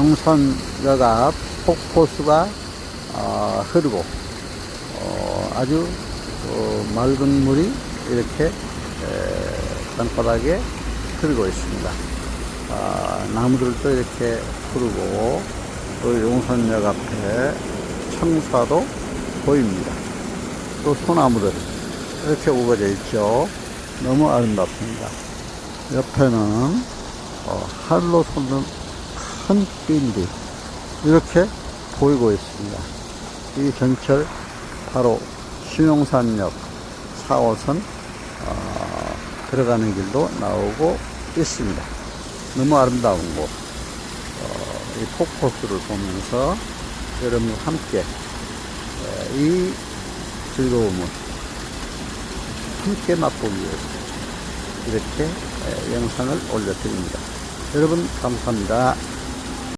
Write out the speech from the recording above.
영산여가 폭포수가 어, 흐르고 어, 아주 어, 맑은 물이 이렇게 에, 땅바닥에 흐르고 있습니다. 아, 나무들도 이렇게 흐르고 또 용산역 앞에 청사도 보입니다. 또 소나무들 이렇게 우거져 있죠. 너무 아름답습니다. 옆에는 어, 하늘로 솟는 큰 빌딩 이렇게 보이고 있습니다. 이 전철 바로 신용산역 4호선 어, 들어가는 길도 나오고 있습니다. 너무 아름다운 곳. 어, 이 폭포수를 보면서 여러분과 함께 에, 이 즐거움을 함께 맛보기 위해서 이렇게 에, 영상을 올려드립니다. 여러분 감사합니다.